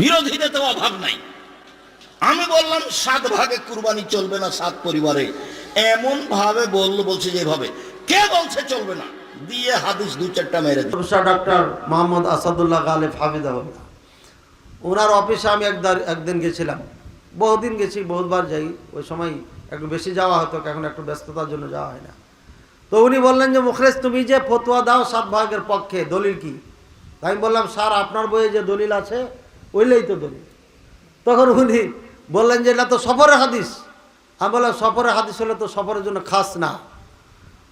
বিরোধীদের তো অভাব নাই। আমি বললাম, সাত ভাগে কুরবানি চলবে না সাত পরিবারে। এমন ভাবে বলল, বলছে যেভাবে কে বলছে চলবে না? দিয়ে হাদিস দু চারটা মেরে ডক্টর মোহাম্মদ আসাদুল্লাহ গালেব হাফিজাহুল্লাহ ওনার অফিসে আমি একবার একদিন গেছিলাম। বহুদিন গেছি বহুতবার যাই। ওই সময় একটু বেশি যাওয়া হতো, এখন একটু ব্যস্ততার জন্য যাওয়া হয় না। তো উনি বললেন যে মুখলেশ তুমি যে ফতোয়া দাও সাত ভাগের পক্ষে, দলিল কি? আমি বললাম, স্যার, আপনার বইয়ে যে দলিল আছে ওইলেই তো দলিল। তখন উনি বললেন যে, এটা তো সফরের হাদিস। আমি বললাম, সফরের হাদিস হলে তো সফরের জন্য খাস না।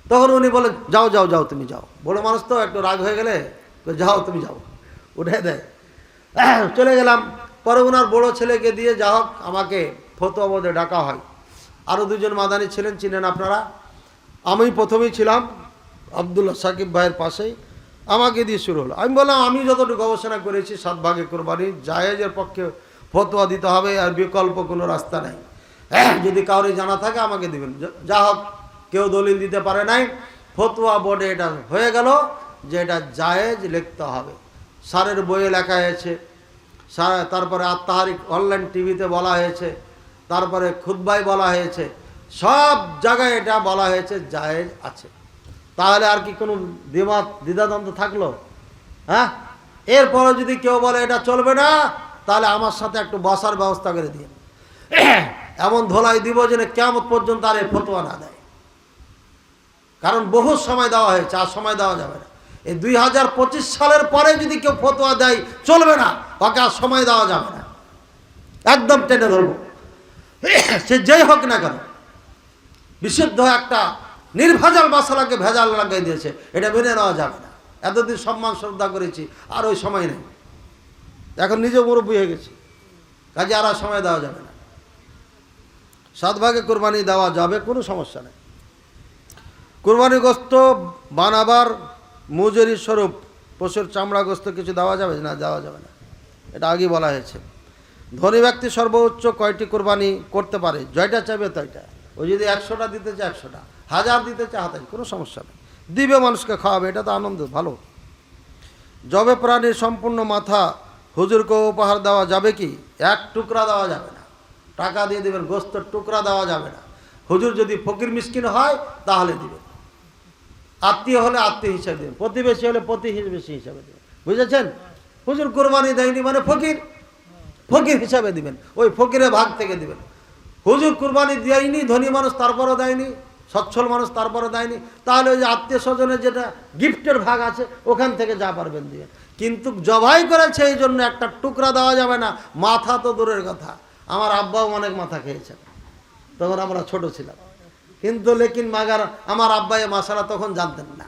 তখন উনি বলেন যাও যাও যাও, তুমি যাও। বড় মানুষ তো, একটু রাগ হয়ে গেলে যাও, তুমি যাও। উঠে দেয়। চলে গেলাম। পরে ওনার বড়ো ছেলেকে দিয়ে যা হোক, আমাকে ফতো বোধে ডাকা হয়। আরও দুজন মাদানি ছিলেন, চিনেন আপনারা? আমি প্রথমেই ছিলাম আবদুল্লাহ সাকিব ভাইয়ের পাশেই। আমাকে দিয়ে শুরু হলো। আমি বললাম, আমি যতটুকু গবেষণা করেছি, সাত ভাগে কোরবানি, জায়েজের পক্ষে ফতোয়া দিতে হবে আর বিকল্প কোনো রাস্তা নেই। যদি কাউরে জানা থাকে, আমাকে দিবেন। যা- হোক, কেউ দলিল দিতে পারে নাই। ফতোয়া বোর্ডে এটা হয়ে গেল যে এটা জায়েজ লিখতে হবে। স্যারের বইয়ে লেখা হয়েছে। তারপরে আত্মাহারিক অনলাইন টিভিতে বলা হয়েছে। তারপরে খুদ্বাই বলা হয়েছে। সব জায়গায় এটা বলা হয়েছে, জায়েজ আছে। তাহলে আর কি কোনো দ্বিমত, দ্বিধাদ্বন্দ্ব থাকল? হ্যাঁ? এরপরে যদি কেউ বলে এটা চলবে না, তাহলে আমার সাথে একটু বসার ব্যবস্থা করে দিন। এমন ধোলাই দিব যেন কেমন পর্যন্ত আর এই ফতোয়া না দেয়। কারণ বহু সময় দেওয়া হয়েছে, আর সময় দেওয়া যাবে না। এই দুই হাজার পঁচিশ সালের পরে যদি কেউ ফতোয়া দেয়, চলবে না, ওকে আর সময় দেওয়া যাবে না। একদম টেনে ধরবো। সে যেই হোক না কেন, বিশুদ্ধ একটা নির্ভেজাল মশলাকে ভেজাল লাগাই দিয়েছে, এটা মেনে নেওয়া যাবে না। এতদিন সম্মান, শ্রদ্ধা করেছি, আর ওই সময় নেই। এখন নিজে মুরব্বী হয়ে গেছি। কাজে আর সময় দেওয়া যাবে না। সাত ভাগে কোরবানি দেওয়া যাবে, কোনো সমস্যা নেই। কোরবানি গোস্ত বানাবার মজুরি স্বরূপ, পশুর চামড়া গোস্ত কিছু দেওয়া যাবে না, দেওয়া যাবে না। এটা আগে বলা হয়েছে। ধনী ব্যক্তি সর্বোচ্চ কয়টি কোরবানি করতে পারে? জয়টা চাইবে তয়টা। ও যদি একশোটা দিতে চায়, একশোটা। হাজার দিতে হাজার কোনো সমস্যা নেই। দিবে মানুষকে খাওয়াবে, এটা তো আনন্দ, ভালো। জবে প্রাণীর সম্পূর্ণ মাথা, হুজুরকে উপহার দেওয়া যাবে কি? এক টুকরা দেওয়া যাবে না। টাকা দিয়ে দেবেন, গোস্তের টুকরা দেওয়া যাবে না। হুজুর যদি ফকির মিসকিন হয়, তাহলে দিবেন। আত্মীয় হলে আত্মীয় হিসাবে দেবেন, প্রতিবেশী হলে প্রতিবেশী হিসাবে দেবেন। বুঝেছেন? হুজুর কোরবানি দেয়নি মানে ফকির। ফকির হিসাবে দিবেন, ওই ফকিরের ভাগ থেকে দিবেন। হুজুর কুরবানি দেয়নি, ধনী মানুষ তারপরও দেয়নি। সচ্ছল মানুষ তারপরে দেয়নি। তাহলে ওই যে আত্মীয় স্বজনের যেটা গিফটের ভাগ আছে, ওখান থেকে যা পারবেন দিয়ে। কিন্তু জবাই করেছে এই জন্য একটা টুকরা দেওয়া যাবে না, মাথা তো দূরের কথা। আমার আব্বাও অনেক মাথা খেয়েছেন। তখন আমরা ছোট ছিলাম। কিন্তু লেকিন মাগার, আমার আব্বাই মাসারা তখন জানতেন না।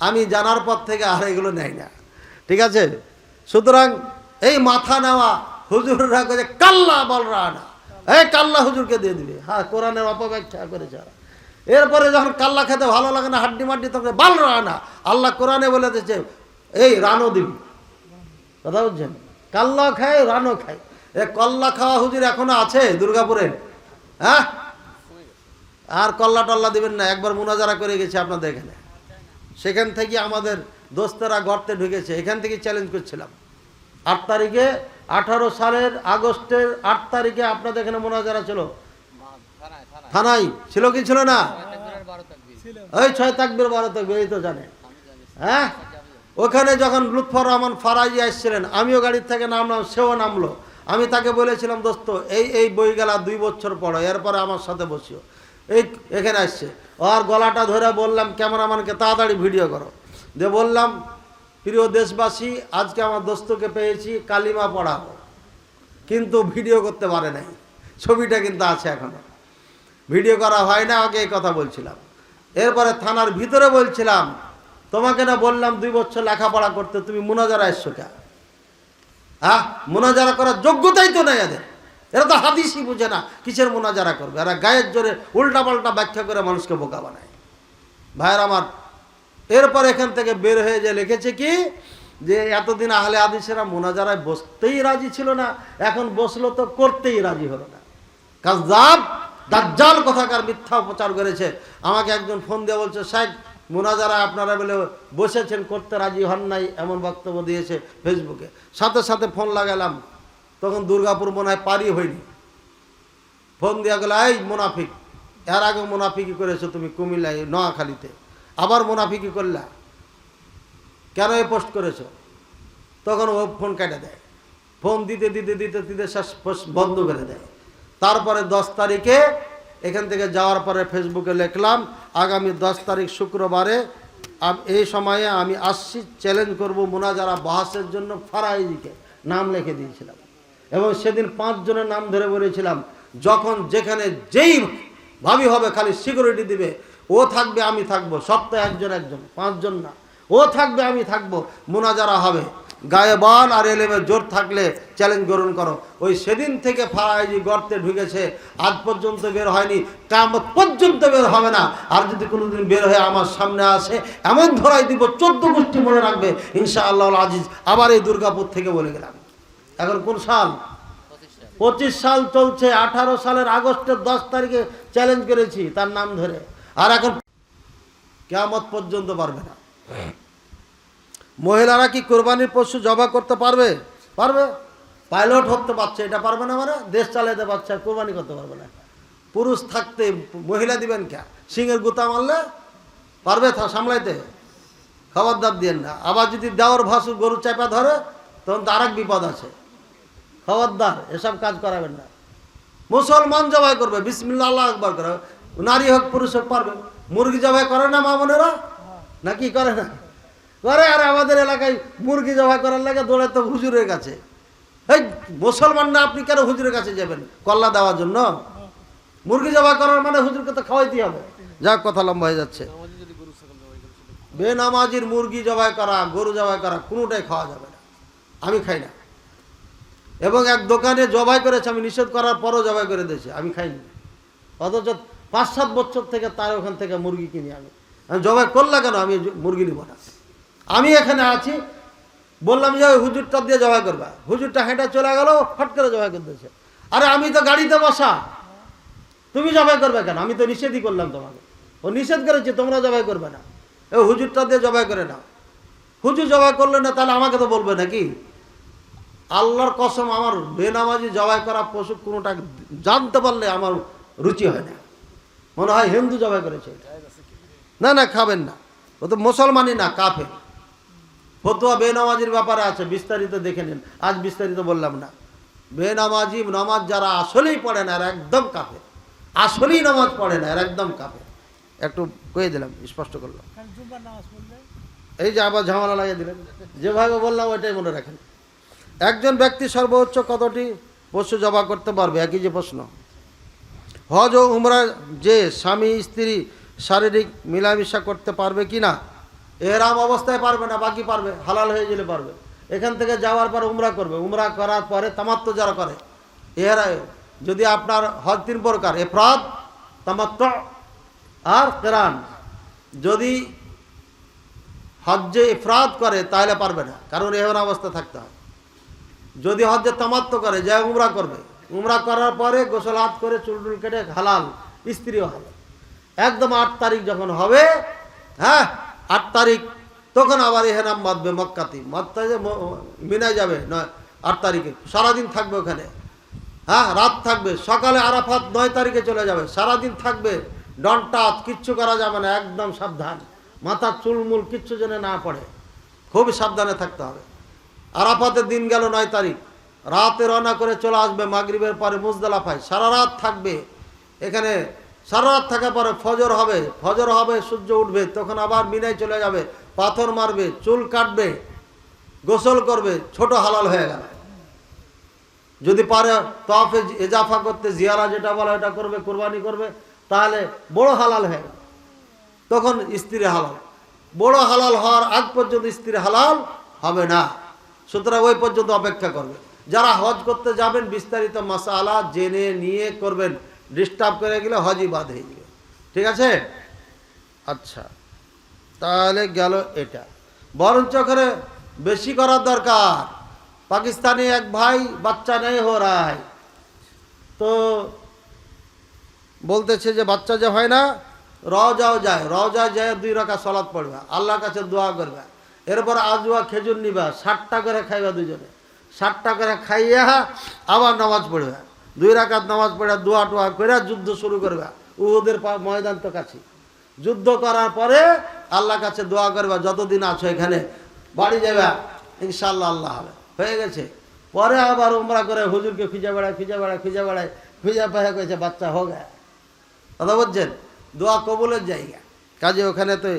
আমি জানার পর থেকে আর এগুলো নেই না। ঠিক আছে? সুতরাং এই মাথা নেওয়া হুজুররা কাল্লা বলরা না। এই কাল্লা হুজুরকে দিয়ে দিবে। হ্যাঁ কোরআনের অপব্যাখ্যা করেছে। এরপরে যখন কাল্লা খেতে ভালো লাগে না, হাড্ডি মাড্ডি তখন বাল না। আল্লাহ কোরআনে বলে দিয়েছে, এই রানও দিবি। কথা বুঝছেন? কাল্লা খায়, রানও খায়। এ কল্লা খাওয়া হুজুর এখনও আছে দুর্গাপুরে? হ্যাঁ? আর কল্লা টল্লা দিবেন না, একবার মোনাজারা করে গেছে আপনাদের এখানে। সেখান থেকে আমাদের দোস্তরা গর্তে ঢুকেছে, এখান থেকে চ্যালেঞ্জ করছিলাম। আট তারিখে, আঠারো সালের আগস্টের আট তারিখে আপনাদের এখানে মোনাজারা ছিল। থানায় ছিল কি ছিল না? ওই ছয় তাকবির বারো তাকবির এই তো জানে। হ্যাঁ? ওখানে যখন লুৎফর রহমান ফারাজি আসছিলেন আমিও গাড়ির থেকে নামলাম সেও নামলো। আমি তাকে বলেছিলাম দোস্ত এই এই বই গেলা দুই বছর পড়ো এরপরে আমার সাথে বসিও। এই এখানে আসছে। আর গলাটা ধরে বললাম ক্যামেরাম্যানকে তাড়াতাড়ি ভিডিও করো। দিয়ে বললাম প্রিয় দেশবাসী আজকে আমার দোস্তকে পেয়েছি কালিমা পড়াবো। কিন্তু ভিডিও করতে পারে নাই। ছবিটা কিন্তু আছে এখনও। ভিডিও করা হয় না, আগে এই কথা বলছিলাম। এরপরে থানার ভিতরে বলছিলাম, তোমাকে না বললাম দুই বছর লেখাপড়া করতে, তুমি মোনাজারা এসছো কে হ্যাঁ মোনাজারা করার যোগ্যতাই তো নেই এদের। এরা তো হাদিসই বুঝে না কিসের মোনাজারা করবে। এরা গায়ের জোরে উল্টাপাল্টা ব্যাখ্যা করে মানুষকে বোকা বানায়। ভাইয়ের আমার, এরপর এখান থেকে বের হয়ে যে লিখেছে কি, যে এতদিন আহলে আদিসেরা মোনাজারায় বসতেই রাজি ছিল না, এখন বসল তো করতেই রাজি হলো না। কাজাব দাজ্জাল কথাকার মিথ্যা প্রচার করেছে। আমাকে একজন ফোন দিয়ে বলছে সাহেব মোনাজারা আপনারা বলে বসেছেন, করতে রাজি হন নাই, এমন বক্তব্য দিয়েছে ফেসবুকে। সাথে সাথে ফোন লাগালাম। তখন দুর্গাপুর মনে হয় পারি হয়নি। ফোন দিয়া গেল, এই মোনাফিক, এর আগে মোনাফিকি করেছ তুমি কুমিল্লায়, নোয়াখালীতে। আবার মোনাফিকি করলা। কেন এ পোস্ট করেছ? তখন ও ফোন কেটে দেয়। ফোন দিতে দিতে দিতে দিতে শেষ বন্ধ করে দেয়। তারপরে দশ তারিখে এখান থেকে যাওয়ার পরে ফেসবুকে লিখলাম, আগামী দশ তারিখ শুক্রবারে এই সময়ে আমি আসছি চ্যালেঞ্জ করব মোনাজারা বাহাসের জন্য ফারাইজিকে নাম লিখে দিয়েছিলাম। এবং সেদিন পাঁচজনের নাম ধরে বলেছিলাম, যখন যেখানে যেই ভাবি হবে খালি সিকিউরিটি দিবে, ও থাকবে, আমি থাকব, সপ্তাহে একজন একজন, পাঁচজন না। ও থাকবে, আমি থাকব। মোনাজারা হবে। গায়ে বল আর এলেমে জোর থাকলে চ্যালেঞ্জ গ্রহণ করো। ওই সেদিন থেকে ফারাইজি গর্তে ঢুকেছে। আজ পর্যন্ত বের হয়নি। কামত পর্যন্ত বের হবে না। আর যদি কোনোদিন বের হয়ে আমার সামনে আসে, এমন ধরাই দিব, চোদ্দ গোষ্ঠী মনে রাখবে। ইনশা আল্লাহ আজিজ। আবার এই দুর্গাপুর থেকে বলে গেলাম। এখন কোন সাল? পঁচিশ সাল চলছে। আঠারো সালের আগস্টের দশ তারিখে চ্যালেঞ্জ করেছি। তার নাম ধরে। আর এখন কেয়ামত পর্যন্ত পারবে না। মহিলারা কি কোরবানির পশু জবা করতে পারবে? পারবে? পাইলট হতে পারছে, এটা পারবে না মানে দেশ চালাতে পারছে কোরবানি করতে পারবে না। পুরুষ থাকতে মহিলা দিবেন কে? সিংহের গুতা মারলে পারবে সামলাইতে? খাবার দাব দিয়েন না। আবার যদি দেওয়ার ভাসু গরু চাপা ধরে, তখন তো আরেক বিপদ আছে। খবরদার, এসব কাজ করাবেন না। মুসলমান জবাই করবে বিসমিল্লা আল্লাহ একবার করে। নারী হোক, পুরুষ হোক, পারবে। মুরগি জবাই করে না মা বোনেরা? নাকি করে না? করে আর আমাদের এলাকায় মুরগি জবাই করার লাগে দৌড়ে তো হুজুরের কাছে। এই মুসলমান না আপনি কেন হুজুরের কাছে যাবেন? কল্লা দেওয়ার জন্য? মুরগি জবাই করার মানে হুজুরকে তো খাওয়াইতে হবে। যাক, কথা লম্বা হয়ে যাচ্ছে। বেনামাজির মুরগি জবাই করা, গরু জবাই করা, কোনোটাই খাওয়া যাবে না। আমি খাই না। এবং এক দোকানে জবাই করেছে, আমি নিষেধ করার পরও জবাই করে দিয়েছে, আমি খাইনি। অথচ পাঁচ সাত বছর থেকে তার ওখান থেকে মুরগি কিনি আমি আমি। জবাই করলা কেন? আমি মুরগি নিব না। আমি এখানে আছি, বললাম যে হুজুরটা দিয়ে জবাই করবা। হুজুরটা হেঁটে চলে গেল ফট করে জবাই করে দিয়েছে আরে, আমি তো গাড়িতে বসা। তুমি জবাই করবে কেন? আমি তো নিষেধই করলাম তোমাকে। ও নিষেধ করেছে, তোমরা জবাই করবে না। ও হুজুরটা দিয়ে জবাই করে নাও। হুজুর জবাই করলে না, তাহলে আমাকে তো বলবে নাকি? আল্লাহর কসম, আমার বেনামাজি জবাই করা পশু কোনোটা জানতে পারলে আমার রুচি হয় না। মনে হয় হিন্দু জবাই করেছে না না খাবেন না। ও তো মুসলমানই না কাফে ফতুয়া বেনামাজির ব্যাপারে আছে বিস্তারিত দেখে নিন। আজ বিস্তারিত বললাম না। বেনামাজি নামাজ যারা আসলেই পড়ে না এরা একদম কাফে আসলেই নামাজ পড়ে না এরা একদম কাফে একটু কয়ে দিলাম স্পষ্ট করলাম। এই যে আবার ঝামেলা লাগিয়ে দিলেন। যেভাবে বললাম ওইটাই মনে রাখেন। একজন ব্যক্তি সর্বোচ্চ কতটি পশু জবা করতে পারবে? একই যে প্রশ্ন। হজ ও উমরা যে স্বামী স্ত্রী শারীরিক মিলামিশা করতে পারবে কি না? এরাম অবস্থায় পারবে না, বাকি পারবে, হালাল হয়ে গেলে পারবে। এখান থেকে যাওয়ার পর উমরা করবে। উমরা করার পরে তামাত্ম যারা করে, এরা যদি আপনার হজ তিন প্রকার, এফরাদ তামাত্ম আর কেরান। যদি হজ্জে ইফরাদ করে, তাহলে পারবে না, কারণ এমন অবস্থা থাকতে হয়। যদি হজ্জে তামাত্ম করে যা উমরা করবে। উমরা করার পরে গোসল হাত করে চুল টুল কেটে হালাল স্ত্রীও হালাল। একদম আট তারিখ যখন হবে হ্যাঁ আট তারিখ, তখন আবার এহেনাম বাঁধবে মক্কাতি। মক্কা যে ম- মিনায় যাবে, নয়, আট তারিখে। সারাদিন থাকবে ওখানে। হ্যাঁ রাত থাকবে। সকালে আরাফাত নয় তারিখে চলে যাবে। সারাদিন থাকবে। ডনটা কিচ্ছু করা যাবে না, একদম সাবধান। মাথার চুলমুল কিচ্ছু যেন না পড়ে। খুবই সাবধানে থাকতে হবে। আরাফাতের দিন গেল নয় তারিখ। রাতে রওনা করে চলে আসবে মাগরিবের পরে মুজদালাফায়। সারা রাত থাকবে। এখানে সারা রাত থাকার পরে ফজর হবে ফজর হবে, সূর্য উঠবে, তখন আবার মিনায় চলে যাবে, পাথর মারবে, চুল কাটবে, গোসল করবে, ছোট হালাল হয়ে গেল। যদি পারে তফে এজাফা করতে, জিয়ারা যেটা বলা এটা করবে, কোরবানি করবে, তাহলে বড় হালাল হয়ে গেল। তখন স্ত্রী হালাল। বড় হালাল হওয়ার আগ পর্যন্ত স্ত্রী হালাল হবে না। সুতরাং ওই পর্যন্ত অপেক্ষা করবে। যারা হজ করতে যাবেন, বিস্তারিত মশালা জেনে নিয়ে করবেন। ডিস্টার্ব করে গেলে হজই বাদ হয়ে যাবে। ঠিক আছে? আচ্ছা তাহলে গেল এটা। বরঞ্চ করে বেশি করার দরকার। পাকিস্তানি এক ভাই বাচ্চা নেই হো রায় তো বলতেছে যে বাচ্চা যে হয় না, রওজাও যায়। রওজা যায় দুই রাখা সলাদ পড়বে। আল্লাহর কাছে দোয়া করবে। এরপর আজুয়া খেজুর নিবা। ষাটটা করে খাইবা দুজনে। ষাটটা করে খাইয়া আবার নামাজ পড়বে। দুই রাকাত নামাজ পড়ে দোয়া টোয়া করে যুদ্ধ শুরু করবে। উহুদের ময়দান তো কাছে যুদ্ধ করার পরে আল্লাহ কাছে দোয়া করবে, যতদিন আছো এখানে, বাড়ি যাবে ইনশাল্লাহ আল্লাহ হবে। হয়ে গেছে। পরে আবার উমরা করে হুজুরকে খুঁজে বেড়ায় খুঁজে বেড়ায় খুঁজে বেড়ায়, খুঁজে পায়ে কয়েছে বাচ্চা হোক কথা বলছেন? দোয়া কবুলের জায়গা। কাজে ওখানে তো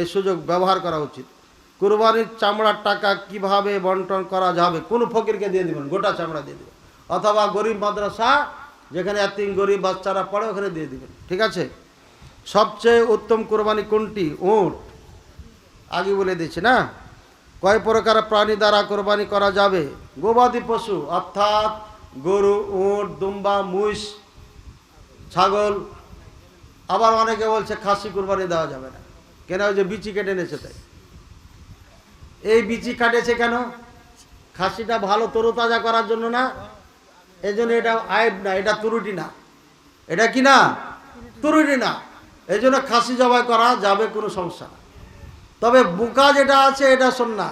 এই সুযোগ ব্যবহার করা উচিত। কুরবানির চামড়ার টাকা কীভাবে বন্টন করা যাবে, কোন ফকিরকে দিয়ে দিবেন, গোটা চামড়া দিয়ে দিবেন। অথবা গরিব মাদ্রাসা, যেখানে এতিম গরিব বাচ্চারা পড়ে, ওখানে দিয়ে দিবেন। ঠিক আছে? সবচেয়ে উত্তম কোরবানি কোনটি? উট। আগে বলে দিচ্ছি, না? কয় প্রকার প্রাণী দ্বারা কোরবানি করা যাবে? গবাদি পশু, অর্থাৎ গরু, উঁট, দুম্বা মুষ ছাগল। আবার অনেকে বলছে খাসি কোরবানি দেওয়া যাবে না। কেন? ওই যে বিচি কেটে এনেছে তাই। এই বিচি কাটেছে কেন? খাসিটা ভালো তরুতাজা করার জন্য না? এই জন্য এটা আয়েব না, এটা তুরুটি না। এটা কি না? তুরুটি না। এই জন্য খাসি জবাই করা যাবে, কোনো সমস্যা না। তবে বুকা যেটা আছে, এটা শোন না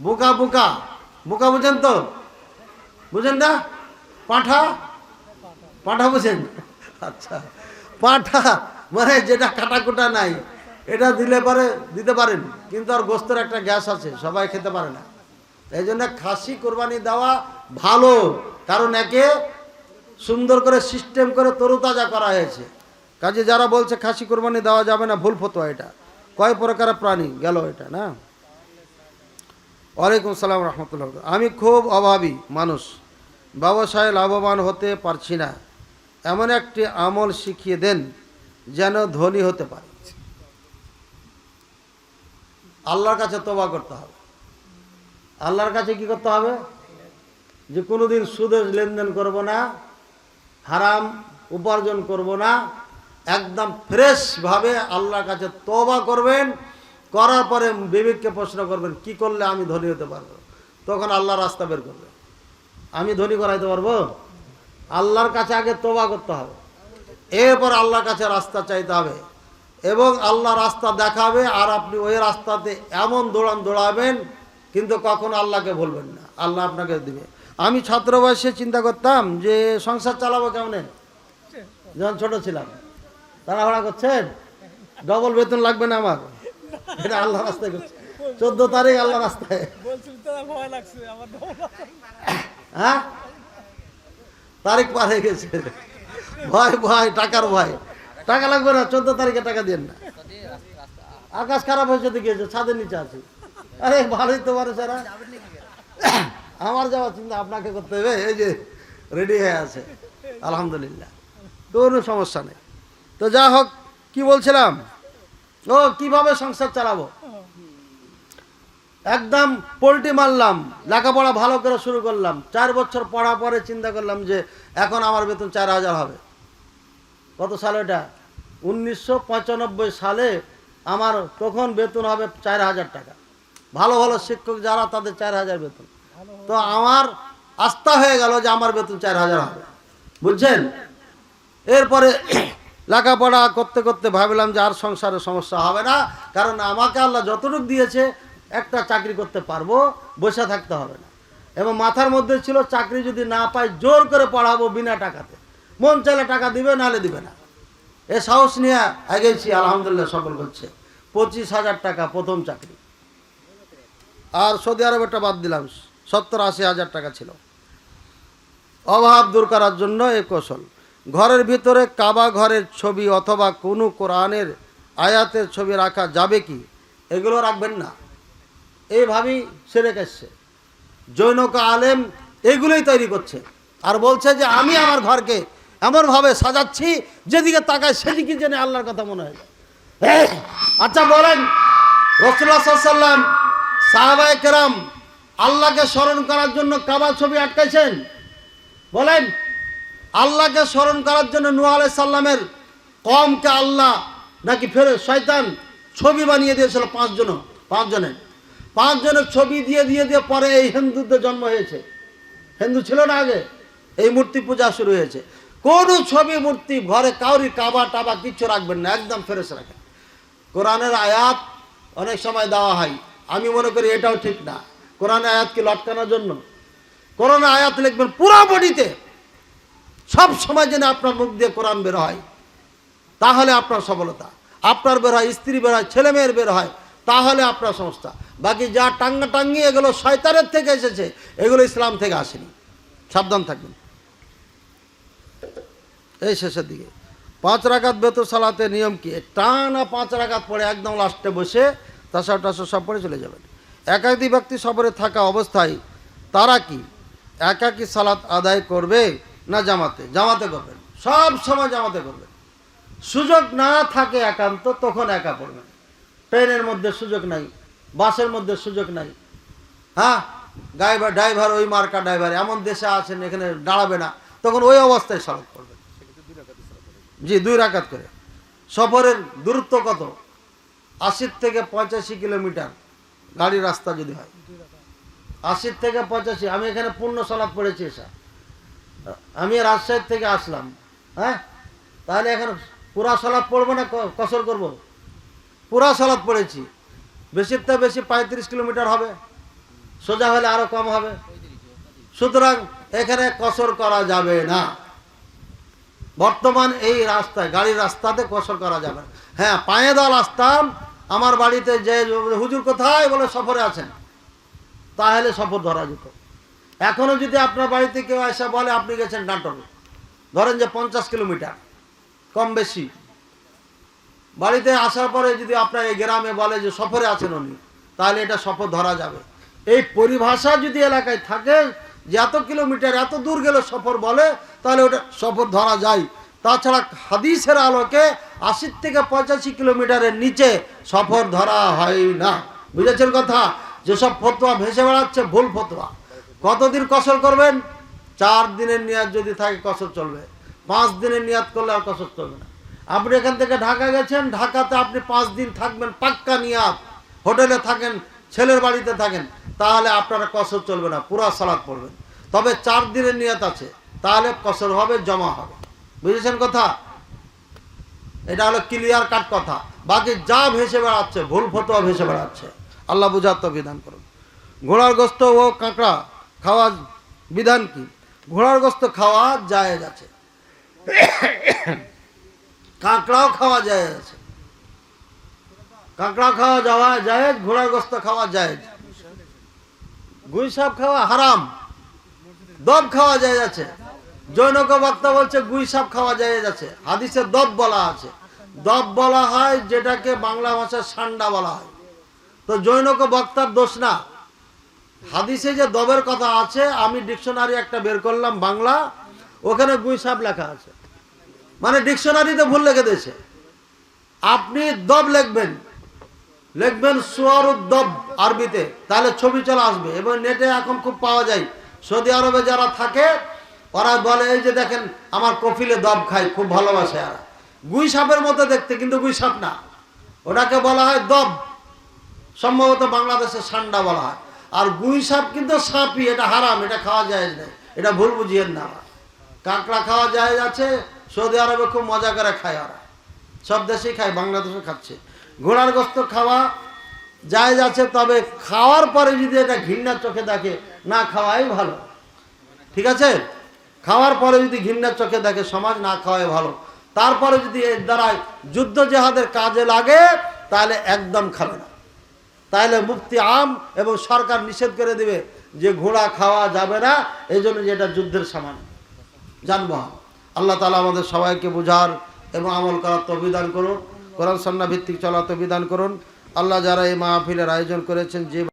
বুকা বুকা। বুকা বুঝেন তো? বুঝেন না? পাঁঠা? পাঁঠা বুঝেন? আচ্ছা। পাঁঠা মানে যেটা কাটাকুটা নাই, এটা দিলে পারে, দিতে পারেন। কিন্তু আর গোস্তের একটা গ্যাস আছে, সবাই খেতে পারে না। এই জন্য খাসি কোরবানি দেওয়া ভালো। কারণ একে সুন্দর করে সিস্টেম করে তরুতাজা করা হয়েছে। কাজে যারা বলছে খাসি কোরবানি দেওয়া যাবে না, ভুল ফতোয়া এটা। কয় প্রকারের প্রাণী গেল এটা, না? ওয়ালাইকুম সালাম রহমতুল্লাহ আমি খুব অভাবী মানুষ। ব্যবসায় লাভবান হতে পারছি না। এমন একটি আমল শিখিয়ে দেন যেন ধনী হতে পারে। আল্লাহর কাছে তোবা করতে হবে। আল্লাহর কাছে কি করতে হবে? যে কোনোদিন সুদেশ লেনদেন করব না, হারাম উপার্জন করব না, একদম ফ্রেশভাবে আল্লাহর কাছে তবা করবেন, করার পরে বিবেককে প্রশ্ন করবেন, কি করলে আমি ধনী হতে পারব? তখন আল্লাহ রাস্তা বের করবে। আমি ধনী করাইতে পারব? আল্লাহর কাছে আগে তোবা করতে হবে। এরপর আল্লাহর কাছে রাস্তা চাইতে হবে। এবং আল্লাহ রাস্তা দেখাবে আর আপনি ওই রাস্তাতে এমন দৌড়ান দৌড়াবেন কিন্তু কখনো আল্লাহকে বলবেন না। আল্লাহ আপনাকে দিবে। আমি ছাত্র বয়সে চিন্তা করতাম যে সংসার চালাবো কেমনে? যখন ছোট ছিলাম। তাড়াহুড়া করছেন? ডবল বেতন লাগবে না আমার। এটা আল্লাহ রাস্তায় করছে। চোদ্দ তারিখ আল্লাহ রাস্তায়। ভয় লাগছে হ্যাঁ? তারিখ পার হয়ে গেছে। ভয় ভয় টাকার ভয়। টাকা লাগবে না চোদ্দ তারিখে টাকা দিন না। আকাশ খারাপ হয়েছে তো গিয়েছে ছাদের নিচে আছে। আরে ভালোই তো পারে সারা আমার যাওয়ার চিন্তা আপনাকে করতে হবে, এই যে রেডি হয়ে আছে। আলহামদুলিল্লাহ। কোনো সমস্যা নেই। তো যা হোক, কি বলছিলাম? ও, কীভাবে সংসার চালাবো? একদম পোলট্রি মারলাম, লেখাপড়া ভালো করে শুরু করলাম। চার বছর পড়া পরে চিন্তা করলাম যে এখন আমার বেতন চার হাজার হবে। কত সালে এটা? উনিশশো পঁচানব্বই সালে আমার তখন বেতন হবে চার হাজার টাকা। ভালো ভালো শিক্ষক যারা, তাদের চার হাজার বেতন। তো আমার আস্থা হয়ে গেল যে আমার বেতন চার হাজার হবে। বুঝছেন? এরপরে লেখাপড়া করতে করতে ভাবলাম যে আর সংসারে সমস্যা হবে না, কারণ আমাকে আল্লাহ যতটুকু দিয়েছে, একটা চাকরি করতে পারব, বসে থাকতে হবে না। এবং মাথার মধ্যে ছিল, চাকরি যদি না পাই, জোর করে পড়াবো বিনা টাকাতে। মন চাইলে টাকা দিবে, নাহলে দিবে না। এ সাহস নিয়ে আগেছি আলহামদুলিল্লাহ, সফল করছে পঁচিশ হাজার টাকা প্রথম চাকরি। আর সৌদি আরবেরটা বাদ দিলাম। সত্তর আশি হাজার টাকা ছিল। অভাব দূর করার জন্য এ কৌশল। ঘরের ভিতরে কাবা ঘরের ছবি অথবা কোনো কোরআনের আয়াতের ছবি রাখা যাবে কি? এগুলো রাখবেন না। এইভাবেই সেরে গেছে জৈনক আলেম এগুলোই তৈরি করছে। আর বলছে যে আমি আমার ঘরকে এমনভাবে সাজাচ্ছি যেদিকে তাকায় সেদিকে জেনে আল্লাহর কথা মনে হয়। এই, আচ্ছা বলেন রসুল্লাহ সাল্লাম সাহাবায় কেরাম আল্লাহকে স্মরণ করার জন্য কাবা ছবি আটকাইছেন? বলেন, আল্লাহকে স্মরণ করার জন্য নূহ আলাই সাল্লামের কমকে আল্লাহ নাকি ফেরে শয়তান ছবি বানিয়ে দিয়েছিল পাঁচজন পাঁচজনের পাঁচজনের ছবি দিয়ে দিয়ে দিয়ে পরে এই হিন্দুদের জন্ম হয়েছে। হিন্দু ছিল না আগে? এই মূর্তি পূজা শুরু হয়েছে। কোনো ছবি মূর্তি, ঘরে কাউরি কাবা টাবা কিচ্ছু রাখবেন না, একদম ফেরেস রাখেন। কোরআনের আয়াত অনেক সময় দেওয়া হয়। আমি মনে করি এটাও ঠিক না। কোরআনের আয়াতকে লটকানোর জন্য। করোনা আয়াত লিখবেন পুরো বডিতে। সব সময় যেন আপনার মুখ দিয়ে কোরআন বের হয়। তাহলে আপনার সফলতা। আপনার বের হয়, স্ত্রী বের হয়, ছেলে মেয়ের বের হয়, তাহলে আপনার সংস্থা বাকি যা টাঙ্গা টাঙ্গি এগুলো শয়তানের থেকে এসেছে, এগুলো ইসলাম থেকে আসেনি। সাবধান থাকবেন। এই শেষের দিকে। পাঁচ রাকাত বেতর সালাতে নিয়ম কি? টানা পাঁচ রাকাত পরে একদম লাস্টে বসে তাসা টাসা সব পরে চলে যাবেন। একাকি ব্যক্তি সফরে থাকা অবস্থায় তারা কি একাকি সালাত আদায় করবে না জামাতে? জামাতে করবেন সব সময় জামাতে করবেন সুযোগ না থাকে একান্ত, তখন একা পড়বেন ট্রেনের মধ্যে সুযোগ নাই, বাসের মধ্যে সুযোগ নাই। হ্যাঁ? ড্রাইভার ড্রাইভার, ওই মার্কা ড্রাইভার, এমন দেশে আছেন, এখানে দাঁড়াবে না। তখন ওই অবস্থায় সালাত করবেন জি, দুই রাকাত করে। সফরের দূরত্ব কত? আশির থেকে পঁচাশি কিলোমিটার। গাড়ির রাস্তা যদি হয়। আশির থেকে পঁচাশি, আমি এখানে পূর্ণ সলাপ পড়েছি এসা। আমি রাজশাহীর থেকে আসলাম হ্যাঁ? তাহলে এখন পুরা সলাপ পড়ব না কসর করব? পুরা সলাপ পড়েছি। বেশির থেকে বেশি পঁয়ত্রিশ কিলোমিটার হবে, সোজা হলে আরও কম হবে। সুতরাং এখানে কসর করা যাবে না। বর্তমান এই রাস্তায়, গাড়ির রাস্তাতে কসর করা যাবে। হ্যাঁ পায়ে দল আসতাম আমার বাড়িতে যে হুজুর কোথায় বলে সফরে আছেন, তাহলে সফর ধরা যেত। এখনও যদি আপনার বাড়িতে কেউ এসে বলে, আপনি গেছেন নাটোরে। ধরেন যে পঞ্চাশ কিলোমিটার, কম বেশি। বাড়িতে আসার পরে যদি আপনার এই গ্রামে বলে যে সফরে আছেন উনি, তাহলে এটা সফর ধরা যাবে। এই পরিভাষা যদি এলাকায় থাকে যে এত কিলোমিটার, এত দূর গেলে সফর বলে, তাহলে ওটা সফর ধরা যায়। তাছাড়া হাদিসের আলোকে আশি থেকে পঁচাশি কিলোমিটারের নিচে সফর ধরা হয় না। বুঝেছেন কথা? যেসব ফতোয়া ভেসে বেড়াচ্ছে, ভুল ফতোয়া। কতদিন কসর করবেন? চার দিনের নিয়াত যদি থাকে, কসর চলবে। পাঁচ দিনের নিয়াত করলে আর কসর চলবে না। আপনি এখান থেকে ঢাকা গেছেন, ঢাকাতে আপনি পাঁচ দিন থাকবেন, পাক্কা নিয়াত। হোটেলে থাকেন, ছেলের বাড়িতে থাকেন, তাহলে আপনারা কসর চলবে না, পুরা সালাদ পড়বেন। তবে চার দিনের নিয়াত আছে, তাহলে কসর হবে, জমা হবে। বুঝেছেন কথা? এটা হলো ক্লিয়ার কাট কথা। বাকি যা ভেসে বেড়াচ্ছে, ভুল ফতোয়া ভেসে বেড়াচ্ছে। আল্লাহ বুঝার তো বিধান করুন। ঘোড়ার গোস্ত ও কাঁকড়া খাওয়া বিধান কি? ঘোড়ার গোস্ত খাওয়া যায় আছে। কাঁকড়াও খাওয়া যায় আছে। কাঁকড়া খাওয়া যাওয়া যায় ঘোড়ার গোস্ত খাওয়া যায় গুই সাপ খাওয়া হারাম। দব খাওয়া যায় আছে। জৈনক বক্তা বলছে, গুই সাপ খাওয়া যায় আছে হাদিসে দব বলা আছে। দব বলা হয়, যেটাকে বাংলা ভাষায় সান্ডা বলা হয়। তো জৈনক বক্তার দোষ না। হাদিসে যে দবের কথা আছে, আমি ডিকশনারি একটা বের করলাম, বাংলা। ওখানে গুই সাপ লেখা আছে। মানে ডিকশনারিতে ভুল লিখে দিয়েছে। আপনি দব লিখবেন। লিখবেন সুয়ারুদ্দব আরবিতে। তাহলে ছবি চলে আসবে। এবং নেটে এখন খুব পাওয়া যায়। সৌদি আরবে যারা থাকে ওরা বলে, এই যে দেখেন, আমার কফিলে দব খাই খুব ভালোবাসে আর গুই সাপের মতো দেখতে, কিন্তু গুই সাপ না। ওটাকে বলা হয় দব সম্ভবত বাংলাদেশে সান্ডা বলা হয়। আর গুই সাপ কিন্তু সাপই, এটা হারাম, এটা খাওয়া যায় না। এটা ভুল বুঝিয়েন না কাঁকড়া খাওয়া যায় আছে, সৌদি আরবে খুব মজা করে খায় ওরা। সব দেশেই খায়, বাংলাদেশে খাচ্ছে। ঘোড়ার গোস্ত খাওয়া যায় আছে, তবে খাওয়ার পরে যদি এটা ঘৃণার চোখে দেখে, না খাওয়াই ভালো। ঠিক আছে? খাওয়ার পরে যদি ঘৃণার চোখে দেখে সমাজ না খাওয়াই ভালো। তারপরে যদি এর দ্বারা যুদ্ধ জেহাদের কাজে লাগে, তাহলে একদম খাবে না। তাহলে মুক্তি আম এবং সরকার নিষেধ করে দিবে যে ঘোড়া খাওয়া যাবে না এই জন্য যে এটা যুদ্ধের সামান। যানবাহন আল্লাহ তালা আমাদের সবাইকে বোঝার এবং আমল করার তবিধান করুন। কোরআন সন্না ভিত্তিক চলার তবিধান করুন। আল্লাহ যারা এই মাহফিলের আয়োজন করেছেন, যে